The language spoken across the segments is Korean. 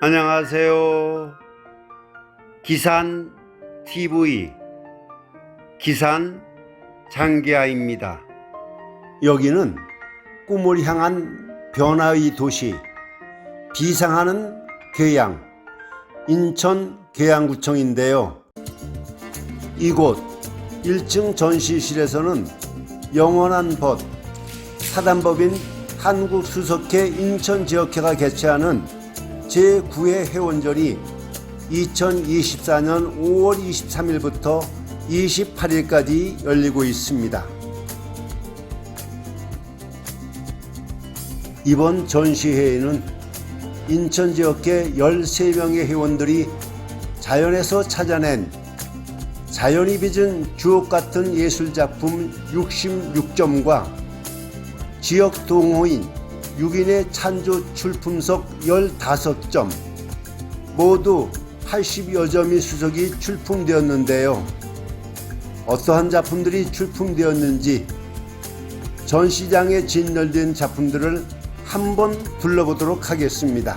안녕하세요. 기산 TV 기산 장기하입니다. 여기는 꿈을 향한 변화의 도시 비상하는 계양 인천 계양구청인데요. 이곳 1층 전시실에서는 영원한 벗 사단법인 한국수석회 인천지역회가 개최하는 제9회 회원전이 2024년 5월 23일부터 28일까지 열리고 있습니다. 이번 전시회에는 인천 지역계 13명의 회원들이 자연에서 찾아낸 자연이 빚은 주옥 같은 예술작품 66점과 지역 동호인 6인의 찬조 출품석 15점, 모두 80여 점이 수석이 출품되었는데요. 어떠한 작품들이 출품되었는지 전 시장에 진열된 작품들을 한번 둘러보도록 하겠습니다.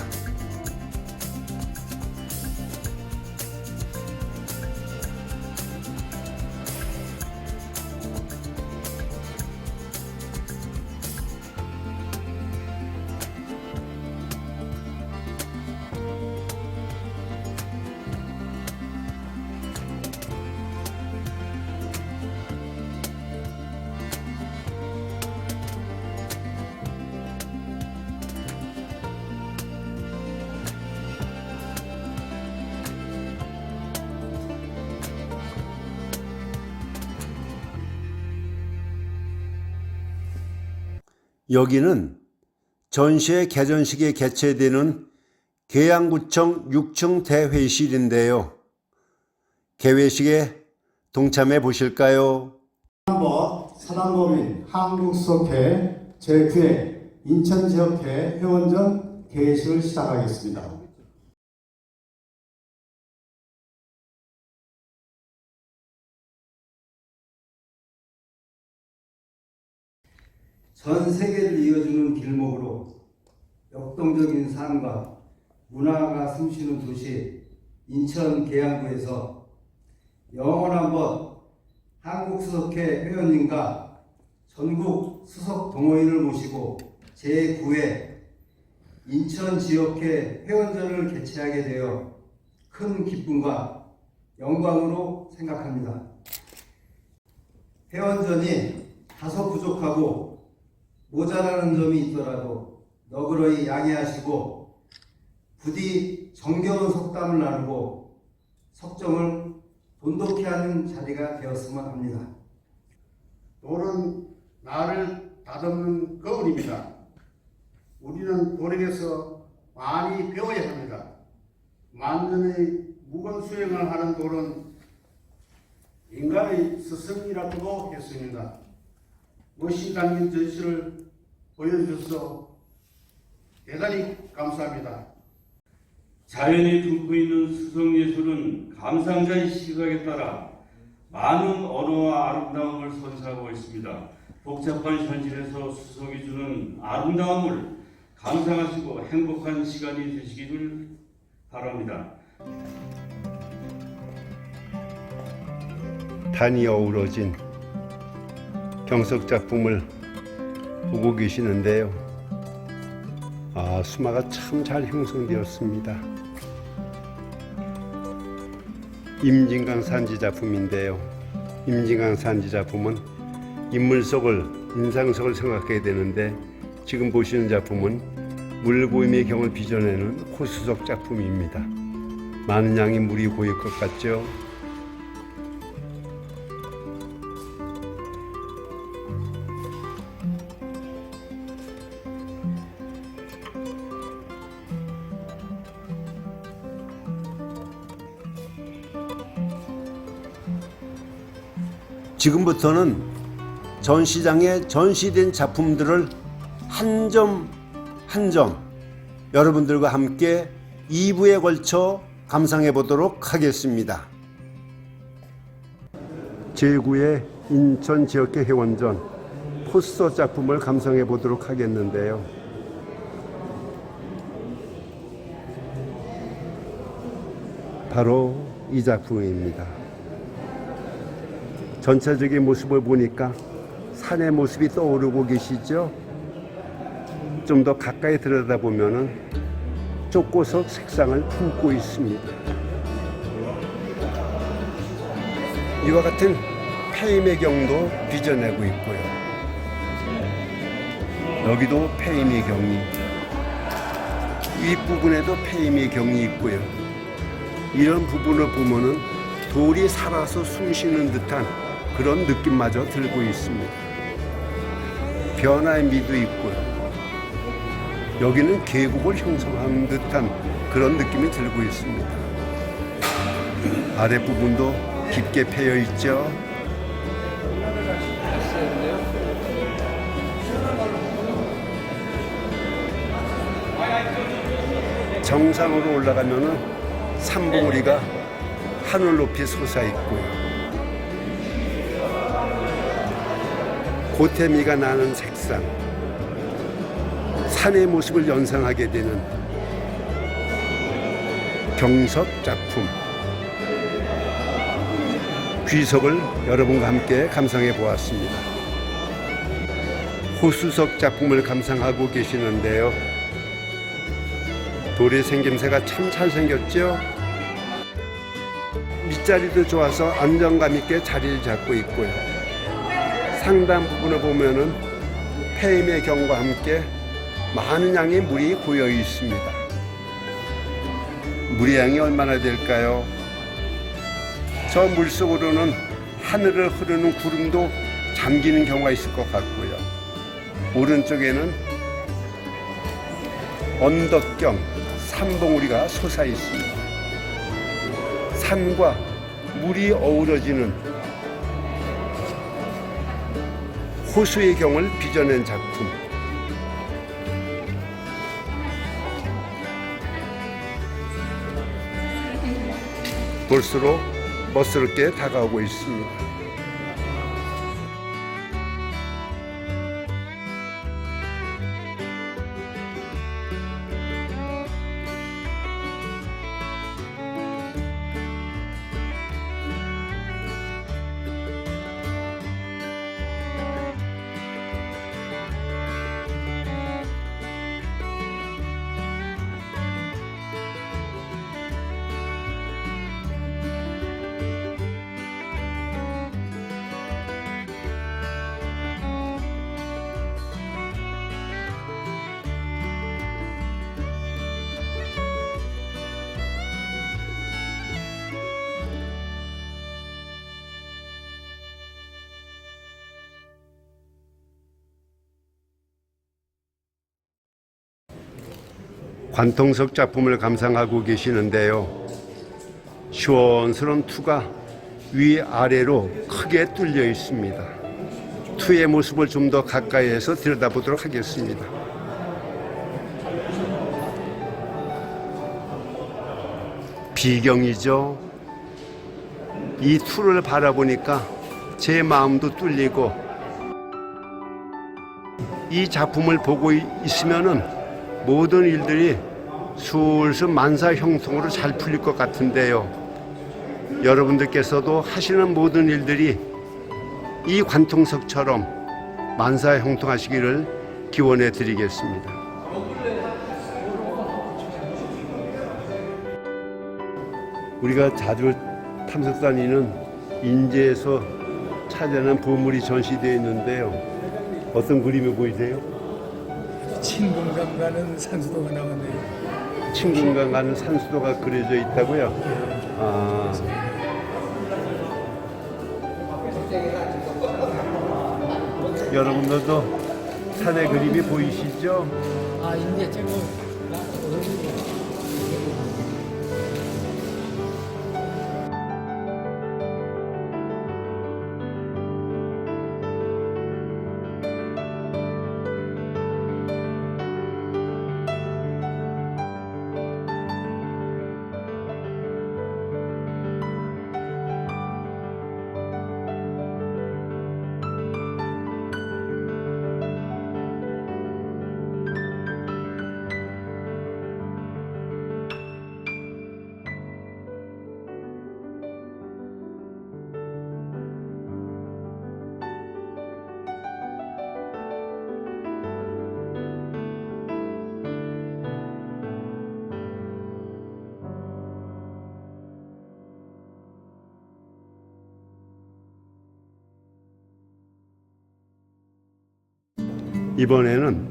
여기는 전시회 개전식이 개최되는 계양구청 6층 대회의실인데요. 개회식에 동참해 보실까요? 사단법 사단법인 한국수석회 제9회 인천지역회 회원전 개회식을 시작하겠습니다. 전 세계를 이어주는 길목으로 역동적인 삶과 문화가 숨쉬는 도시 인천 계양구에서 영원한 법 한국수석회 회원님과 전국 수석 동호인을 모시고 제9회 인천 지역회 회원전을 개최하게 되어 큰 기쁨과 영광으로 생각합니다. 회원전이 다소 부족하고 모자라는 점이 있더라도 너그러이 양해하시고 부디 정겨운 속담을 나누고 석정을 돈독히 하는 자리가 되었으면 합니다. 돌은 나를 다듬는 거울입니다. 우리는 돌에게서 많이 배워야 합니다. 만년의 무건 수행을 하는 돌은 인간의 스승이라고도 했습니다. 멋이 담긴 전시를 보여주셔서 대단히 감사합니다. 자연이 듬고 있는 수성예술은 감상자의 시각에 따라 많은 언어와 아름다움을 선사하고 있습니다. 복잡한 현실에서 수석이 주는 아름다움을 감상하시고 행복한 시간이 되시기를 바랍니다. 단이 어우러진 경석 작품을 보고 계시는데요. 아, 수마가 참 잘 형성되었습니다. 임진강 산지 작품인데요. 임진강 산지 작품은 인물 속을 인상 속을 생각하게 되는데 지금 보시는 작품은 물고임의 경을 빚어내는 호수석 작품입니다. 많은 양의 물이 고일 것 같죠? 지금부터는 전시장에 전시된 작품들을 한 점 한 점 여러분들과 함께 2부에 걸쳐 감상해 보도록 하겠습니다. 제9회 인천 지역계 회원전 포스터 작품을 감상해 보도록 하겠는데요. 바로 이 작품입니다. 전체적인 모습을 보니까 산의 모습이 떠오르고 계시죠? 좀 더 가까이 들여다보면은 쪽고석 색상을 품고 있습니다. 이와 같은 페임의 경도 빚어내고 있고요. 여기도 페임의 경이, 윗부분에도 페임의 경이 있고요. 이런 부분을 보면은 돌이 살아서 숨 쉬는 듯한 그런 느낌마저 들고 있습니다. 변화의 미도 있고요. 여기는 계곡을 형성하는 듯한 그런 느낌이 들고 있습니다. 아랫부분도 깊게 패여 있죠. 정상으로 올라가면은 산봉우리가 하늘 높이 솟아 있고요. 고태미가 나는 색상, 산의 모습을 연상하게 되는 경석 작품. 귀석을 여러분과 함께 감상해 보았습니다. 호수석 작품을 감상하고 계시는데요. 돌의 생김새가 참 잘생겼죠? 밑자리도 좋아서 안정감 있게 자리를 잡고 있고요. 상단 부분을 보면은 폐임의 경과 함께 많은 양의 물이 고여 있습니다. 물의 양이 얼마나 될까요? 저 물속으로는 하늘을 흐르는 구름도 잠기는 경우가 있을 것 같고요. 오른쪽에는 언덕경 산봉우리가 솟아 있습니다. 산과 물이 어우러지는 호수의 경을 빚어낸 작품. 볼수록 멋스럽게 다가오고 있습니다. 관통석 작품을 감상하고 계시는데요. 시원스러운 투가 위아래로 크게 뚫려 있습니다. 투의 모습을 좀 더 가까이에서 들여다보도록 하겠습니다. 비경이죠. 이 투를 바라보니까 제 마음도 뚫리고 이 작품을 보고 이- 있으면은 모든 일들이 술술 만사 형통으로 잘 풀릴 것 같은데요. 여러분들께서도 하시는 모든 일들이 이 관통석처럼 만사 형통하시기를 기원해 드리겠습니다. 우리가 자주 탐색 다니는 인제에서 찾아낸 보물이 전시되어 있는데요. 어떤 그림이 보이세요? 친공감 가는 산수도가 나왔네요. 친근강 가는 산수도가 그려져 있다고요? 아, 여러분들도 산의 그림이 보이시죠? 아, 이제 저거 이번에는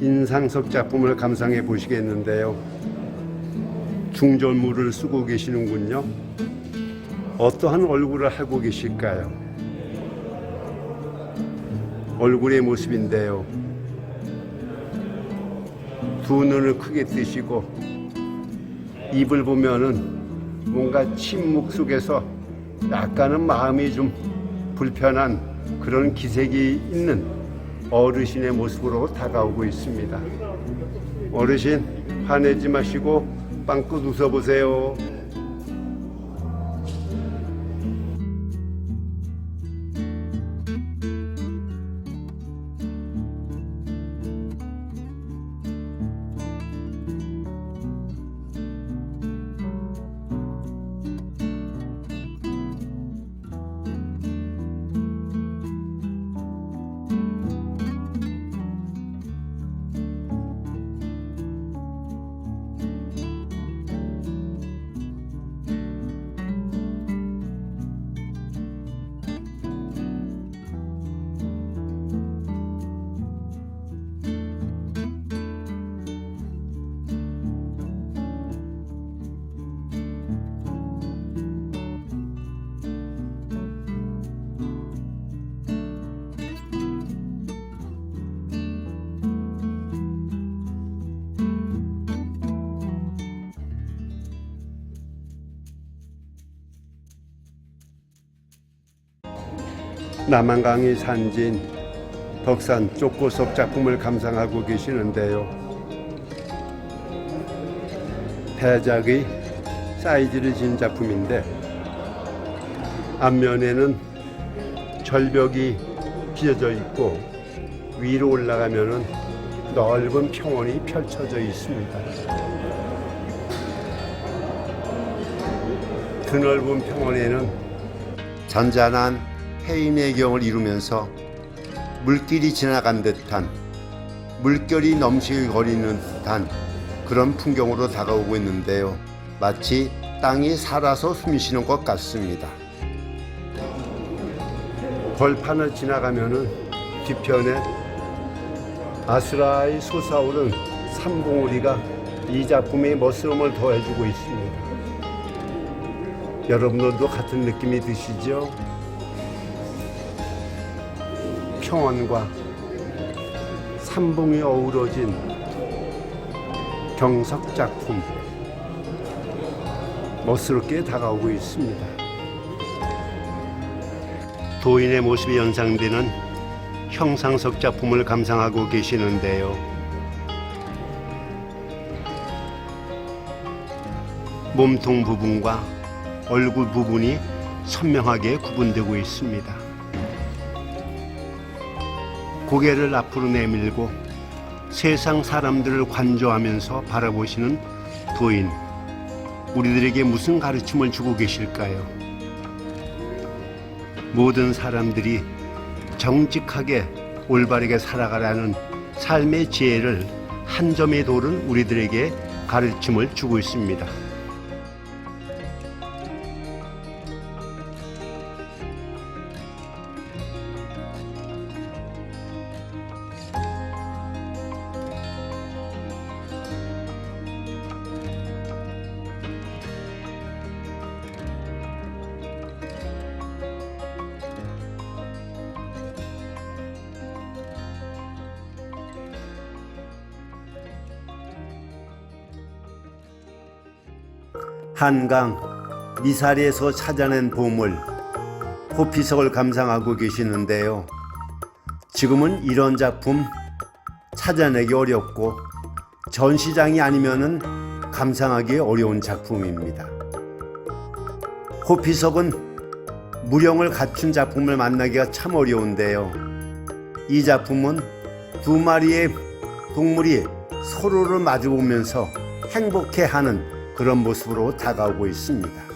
인상석 작품을 감상해 보시겠는데요. 중절모를 쓰고 계시는군요. 어떠한 얼굴을 하고 계실까요? 얼굴의 모습인데요. 두 눈을 크게 뜨시고 입을 보면은 뭔가 침묵 속에서 약간은 마음이 좀 불편한 그런 기색이 있는 어르신의 모습으로 다가오고 있습니다. 어르신 화내지 마시고 빵긋 웃어보세요. 남한강이 산진 덕산 쪽고석 작품을 감상하고 계시는데요. 대작의 사이즈를 진 작품인데 앞면에는 절벽이 빚어져 있고 위로 올라가면은 넓은 평원이 펼쳐져 있습니다. 드넓은 평원에는 잔잔한 해인의 경을 이루면서 물길이 지나간 듯한 물결이 넘실거리는 듯한 그런 풍경으로 다가오고 있는데요. 마치 땅이 살아서 숨이 쉬는 것 같습니다. 벌판을 지나가면은 뒤편에 아스라이 솟아오른 삼봉우리가 이 작품의 멋스러움을 더해주고 있습니다. 여러분들도 같은 느낌이 드시죠? 평원과 삼봉이 어우러진 경석 작품 멋스럽게 다가오고 있습니다. 도인의 모습이 연상되는 형상석 작품을 감상하고 계시는데요. 몸통 부분과 얼굴 부분이 선명하게 구분되고 있습니다. 고개를 앞으로 내밀고 세상 사람들을 관조하면서 바라보시는 도인. 우리들에게 무슨 가르침을 주고 계실까요? 모든 사람들이 정직하게 올바르게 살아가라는 삶의 지혜를 한 점에 도른 우리들에게 가르침을 주고 있습니다. 한강 미사리에서 찾아낸 보물 호피석을 감상하고 계시는데요. 지금은 이런 작품 찾아내기 어렵고 전시장이 아니면은 감상하기 어려운 작품입니다. 호피석은 무령을 갖춘 작품을 만나기가 참 어려운데요. 이 작품은 두 마리의 동물이 서로를 마주보면서 행복해하는 그런 모습으로 다가오고 있습니다.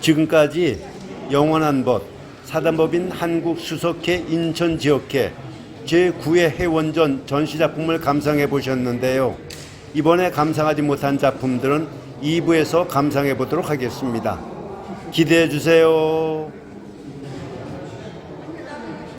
지금까지 영원한 법 사단법인 한국 수석회 인천 지역회 제9회 해원전 전시작품을 감상해 보셨는데요. 이번에 감상하지 못한 작품들은 2부에서 감상해 보도록 하겠습니다. 기대해 주세요.